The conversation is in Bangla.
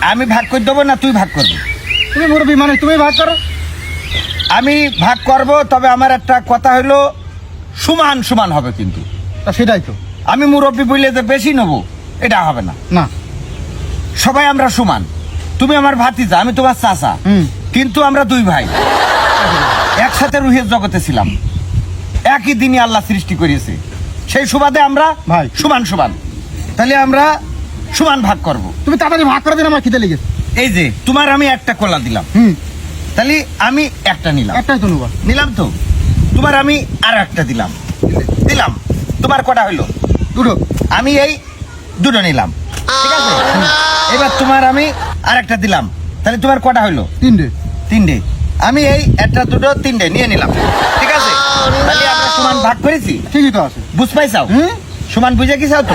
আমি ভাগ করে দেবো না তুই ভাগ করবি? তুমি মুরব্বী মানে তুমি ভাগ করো। আমি ভাগ করব তবে আমার একটা কথা হলো সমান সমান হবে কিন্তু। তা সেটাই তো। আমি মুরব্বী বললে যে বেশি নেব এটা হবে না। না। সবাই আমরা সমান। তুমি আমার ভাতিজা আমি তোমার চাচা। কিন্তু আমরা দুই ভাই। একসাথে রুহের জগতে ছিলাম। একই দিনই আল্লাহ সৃষ্টি করেছে সেই সুবাদে আমরা ভাই। সমান সমান। তাহলে আমরা সমান ভাগ করব। তুমি তাড়াতাড়ি ভাগ করে দিন আমার খিদে লেগেছে। এই যে তোমার আমি একটা কলা দিলাম। হুম। তাহলে আমি একটা নিলাম। একটাই তো নেবা। নিলাম তো? তোমার আমি আর একটা দিলাম। দিলাম। তোমার কটা হইল দুটো। আমি এই দুটো নিলাম। ঠিক আছে? এবার তোমার আমি আর একটা দিলাম। তাহলে তোমার কটা হইল তিনটে। তিনটে। আমি এই একটা দুটো তিনটে নিয়ে নিলাম। ঠিক আছে? তাহলে আমরা সমান ভাগ করেছি? ঠিকই তো আছে। বুঝ পাইছাও? হুম? সমান বুঝে কি চাও তো